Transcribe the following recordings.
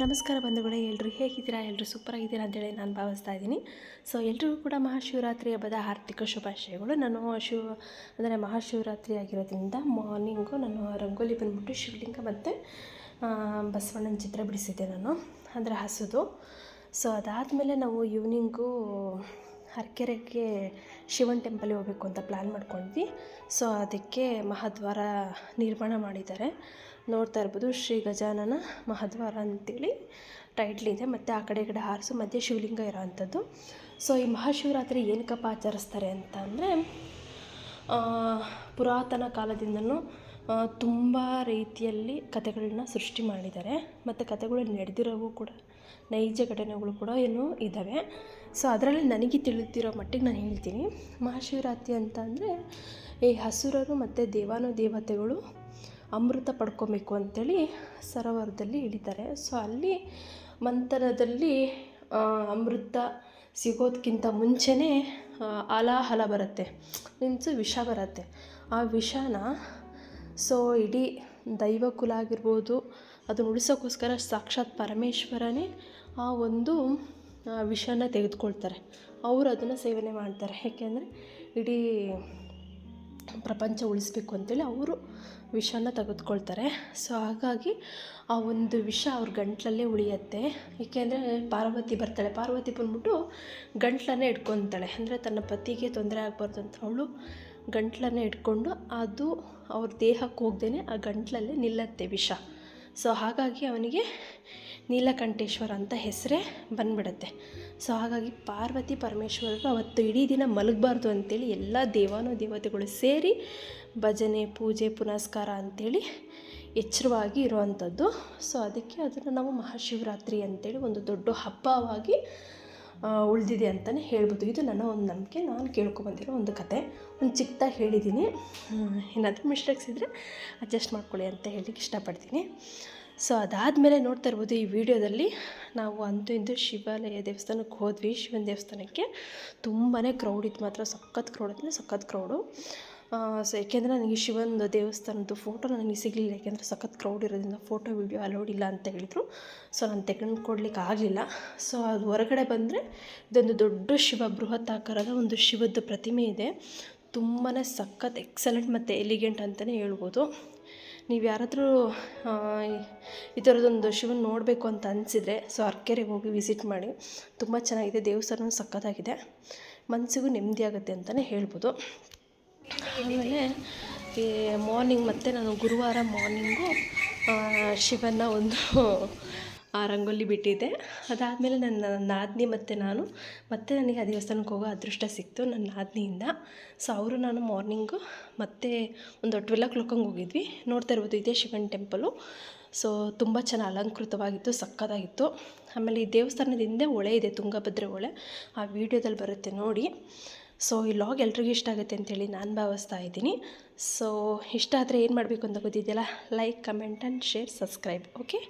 ನಮಸ್ಕಾರ ಬಂಧುಗಳೇ ಎಲ್ಲರೂ ಹೇಗಿದ್ದೀರಾ ಎಲ್ಲರೂ ಸೂಪರ್ ಆಗಿದ್ದೀರಾ ಅಂತೇಳಿ ನಾನು ಭಾವಿಸ್ತಾ ಇದ್ದೀನಿ. ಸೊ ಎಲ್ರಿಗೂ ಕೂಡ ಮಹಾಶಿವರಾತ್ರಿ ಹಬ್ಬದ ಆರ್ಥಿಕ ಶುಭಾಶಯಗಳು. ನಾನು ಶಿವ ಅಂದರೆ ಮಹಾಶಿವರಾತ್ರಿ ಆಗಿರೋದ್ರಿಂದ ಮಾರ್ನಿಂಗು ನಾನು ರಂಗೋಲಿ ಬಂದ್ಬಿಟ್ಟು ಶಿವಲಿಂಗ ಮತ್ತು ಬಸವಣ್ಣನ ಚಿತ್ರ ಬಿಡಿಸಿದ್ದೆ ನಾನು, ಅಂದರೆ ಹಸುದು. ಸೊ ಅದಾದಮೇಲೆ ನಾವು ಈವ್ನಿಂಗು ಹರಕೆರೆಗೆ ಶಿವನ ಟೆಂಪಲ್ಗೆ ಹೋಗಬೇಕು ಅಂತ ಪ್ಲ್ಯಾನ್ ಮಾಡ್ಕೊಂಡ್ವಿ. ಸೊ ಅದಕ್ಕೆ ಮಹಾದ್ವಾರ ನಿರ್ಮಾಣ ಮಾಡಿದ್ದಾರೆ. ನೋಡ್ತಾ ಇರ್ಬೋದು ಶ್ರೀ ಗಜಾನನ ಮಹಾದ್ವಾರ ಅಂತೇಳಿ ಟೈಟ್ಲ್ ಇದೆ. ಮತ್ತು ಆ ಕಡೆ ಈ ಕಡೆ ಹಾರಿಸು, ಮಧ್ಯೆ ಶಿವಲಿಂಗ ಇರೋ ಅಂಥದ್ದು ಸೊ ಈ ಮಹಾಶಿವರಾತ್ರಿ ಏನಕ್ಕಪ್ಪ ಆಚರಿಸ್ತಾರೆ ಅಂತ ಅಂದರೆ ಪುರಾತನ ಕಾಲದಿಂದನೂ ತುಂಬ ರೀತಿಯಲ್ಲಿ ಕಥೆಗಳನ್ನ ಸೃಷ್ಟಿ ಮಾಡಿದ್ದಾರೆ ಮತ್ತು ಕಥೆಗಳು ನಡೆದಿರೋವು ಕೂಡ, ನೈಜ ಘಟನೆಗಳು ಕೂಡ ಏನು ಇದ್ದಾವೆ. ಸೊ ಅದರಲ್ಲಿ ನನಗೆ ತಿಳಿದಿರೋ ಮಟ್ಟಿಗೆ ನಾನು ಹೇಳ್ತೀನಿ. ಮಹಾಶಿವರಾತ್ರಿ ಅಂತ ಅಂದರೆ ಈ ಹಸುರರು ಮತ್ತು ದೇವಾನು ದೇವತೆಗಳು ಅಮೃತ ಪಡ್ಕೊಬೇಕು ಅಂಥೇಳಿ ಸರೋವರದಲ್ಲಿ ಇಳಿತಾರೆ. ಸೊ ಅಲ್ಲಿ ಮಂಥನದಲ್ಲಿ ಅಮೃತ ಸಿಗೋದಕ್ಕಿಂತ ಮುಂಚೆನೇ ಅಲಾಹಲ ಬರುತ್ತೆ. ಮೀನ್ಸ್ ವಿಷ ಬರುತ್ತೆ. ಆ ವಿಷನ ಸೊ ಇಡೀ ದೈವ ಕುಲ ಆಗಿರ್ಬೋದು ಅದನ್ನು ಉಳಿಸೋಕ್ಕೋಸ್ಕರ ಸಾಕ್ಷಾತ್ ಪರಮೇಶ್ವರನೇ ಆ ಒಂದು ವಿಷನ ತೆಗೆದುಕೊಳ್ತಾರೆ. ಅವರು ಅದನ್ನು ಸೇವನೆ ಮಾಡ್ತಾರೆ. ಯಾಕೆಂದರೆ ಇಡೀ ಪ್ರಪಂಚ ಉಳಿಸ್ಬೇಕು ಅಂತೇಳಿ ಅವರು ವಿಷನ ತೆಗೆದುಕೊಳ್ತಾರೆ. ಸೊ ಹಾಗಾಗಿ ಆ ಒಂದು ವಿಷ ಅವ್ರ ಗಂಟಲಲ್ಲೇ ಉಳಿಯತ್ತೆ. ಏಕೆಂದರೆ ಪಾರ್ವತಿ ಬರ್ತಾಳೆ. ಪಾರ್ವತಿ ಬಂದ್ಬಿಟ್ಟು ಗಂಟ್ಲನ್ನೇ ಇಟ್ಕೊತಾಳೆ ಅಂದರೆ ತನ್ನ ಪತಿಗೆ ತೊಂದರೆ ಆಗಬಾರ್ದು ಅಂತ ಅವಳು ಗಂಟ್ಲನ್ನೇ ಇಟ್ಕೊಂಡು ಅದು ಅವ್ರ ದೇಹಕ್ಕೆ ಹೋಗ್ದೇ ಆ ಗಂಟ್ಲಲ್ಲೇ ನಿಲ್ಲತ್ತೆ ವಿಷ. ಸೊ ಹಾಗಾಗಿ ಅವನಿಗೆ ನೀಲಕಂಠೇಶ್ವರ ಅಂತ ಹೆಸರೇ ಬಂದ್ಬಿಡುತ್ತೆ. ಸೊ ಹಾಗಾಗಿ ಪಾರ್ವತಿ ಪರಮೇಶ್ವರರು ಅವತ್ತು ಇಡೀ ದಿನ ಮಲಗಬಾರ್ದು ಅಂತೇಳಿ ಎಲ್ಲ ದೇವಾನು ದೇವತೆಗಳು ಸೇರಿ ಭಜನೆ, ಪೂಜೆ, ಪುನಸ್ಕಾರ ಅಂಥೇಳಿ ಎಚ್ಚರವಾಗಿ ಇರುವಂಥದ್ದು. ಸೊ ಅದಕ್ಕೆ ಅದನ್ನು ನಾವು ಮಹಾಶಿವರಾತ್ರಿ ಅಂತೇಳಿ ಒಂದು ದೊಡ್ಡ ಹಬ್ಬವಾಗಿ ಉಳಿದಿದೆ ಅಂತಲೇ ಹೇಳ್ಬೋದು. ಇದು ನನ್ನ ಒಂದು ನಂಬಿಕೆ. ನಾನು ಕೇಳ್ಕೊಬಂದಿರೋ ಒಂದು ಕತೆ. ಒಂದು ಚಿಕ್ಕದಾಗಿ ಹೇಳಿದ್ದೀನಿ. ಏನಾದರೂ ಮಿಸ್ಟೇಕ್ಸ್ ಇದ್ದರೆ ಅಡ್ಜಸ್ಟ್ ಮಾಡ್ಕೊಳ್ಳಿ ಅಂತ ಹೇಳಲಿಕ್ಕೆ ಇಷ್ಟಪಡ್ತೀನಿ. ಸೊ ಅದಾದಮೇಲೆ ನೋಡ್ತಾ ಇರ್ಬೋದು ಈ ವಿಡಿಯೋದಲ್ಲಿ ನಾವು ಅಂತೂ ಇಂದು ಶಿವಾಲಯ ದೇವಸ್ಥಾನಕ್ಕೆ ಹೋದ್ವಿ. ಶಿವನ ದೇವಸ್ಥಾನಕ್ಕೆ ತುಂಬಾ ಕ್ರೌಡ್ ಇತ್ತು ಮಾತ್ರ. ಸಖತ್ ಕ್ರೌಡ್ ಅಂದರೆ ಸಖತ್ ಕ್ರೌಡು ಸೊ ಏಕೆಂದರೆ ನನಗೆ ಶಿವಂದು ದೇವಸ್ಥಾನದ್ದು ಫೋಟೋ ನನಗೆ ಸಿಗಲಿಲ್ಲ. ಯಾಕೆಂದರೆ ಸಖತ್ ಕ್ರೌಡ್ ಇರೋದ್ರಿಂದ ಫೋಟೋ ವೀಡಿಯೋ ಅಲೋಡ್ ಇಲ್ಲ ಅಂತ ಹೇಳಿದರು. ಸೊ ನಾನು ತೆಗೆದುಕೊಡ್ಲಿಕ್ಕೆ ಆಗಲಿಲ್ಲ. ಸೊ ಅದು ಹೊರಗಡೆ ಬಂದರೆ ಇದೊಂದು ದೊಡ್ಡ ಶಿವ ಬೃಹತ್ ಆಕಾರದ ಒಂದು ಶಿವದ ಪ್ರತಿಮೆ ಇದೆ. ತುಂಬಾ ಸಖತ್ ಎಕ್ಸಲೆಂಟ್ ಮತ್ತು ಎಲಿಗೆಂಟ್ ಅಂತಲೇ ಹೇಳ್ಬೋದು. ನೀವು ಯಾರಾದರೂ ಈ ಥರದೊಂದು ಶಿವನ ನೋಡಬೇಕು ಅಂತ ಅನಿಸಿದರೆ ಸೊ ಅರ್ಕೆರೆಗೆ ಹೋಗಿ ವಿಸಿಟ್ ಮಾಡಿ. ತುಂಬ ಚೆನ್ನಾಗಿದೆ ದೇವಸ್ಥಾನ ಸಖತ್ತಾಗಿದೆ. ಮನಸ್ಸಿಗೂ ನೆಮ್ಮದಿ ಆಗುತ್ತೆ ಅಂತಲೇ ಹೇಳ್ಬೋದು. ಆಮೇಲೆ, ಈ ಮಾರ್ನಿಂಗ್ ಮತ್ತು ನಾನು ಗುರುವಾರ ಮಾರ್ನಿಂಗು ಶಿವನ ಒಂದು ರಂಗೋಲಿ ಬಿಟ್ಟಿದ್ದೆ. ಅದಾದಮೇಲೆ ನನ್ನ ನಾದಿನಿ ಮತ್ತು ನಾನು, ಮತ್ತೆ ನನಗೆ ಆ ದೇವಸ್ಥಾನಕ್ಕೆ ಹೋಗೋ ಅದೃಷ್ಟ ಸಿಕ್ತು ನನ್ನ ನಾದಿನಿಯಿಂದ. ಸೊ ಅವರು ನಾನು ಮಾರ್ನಿಂಗು ಮತ್ತೆ ಒಂದು ಟ್ವೆಲ್ ಓ ಹೋಗಿದ್ವಿ. ನೋಡ್ತಾ ಇರ್ಬೋದು, ಇದೇ ಶಿವನ ಟೆಂಪಲು ಸೊ ತುಂಬ ಚೆನ್ನಾಗಿ ಅಲಂಕೃತವಾಗಿತ್ತು, ಸಕ್ಕತ್ತಾಗಿತ್ತು. ಆಮೇಲೆ ಈ ದೇವಸ್ಥಾನದ ಹಿಂದೆ ಹೊಳೆ ಇದೆ, ತುಂಗಭದ್ರೆ ಹೊಳೆ ಆ ವಿಡಿಯೋದಲ್ಲಿ ಬರುತ್ತೆ ನೋಡಿ. ಸೊ ಈ ಲಾಗ್ ಎಲ್ರಿಗೂ ಇಷ್ಟ ಆಗುತ್ತೆ ಅಂತೇಳಿ ನಾನು ಭಾವಿಸ್ತಾ ಇದ್ದೀನಿ. ಸೊ ಇಷ್ಟ ಆದರೆ ಏನು ಮಾಡಬೇಕು ಅಂತ ಗೊತ್ತಿದೆಯಲ್ಲ like comment and share subscribe okay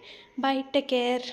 bye take care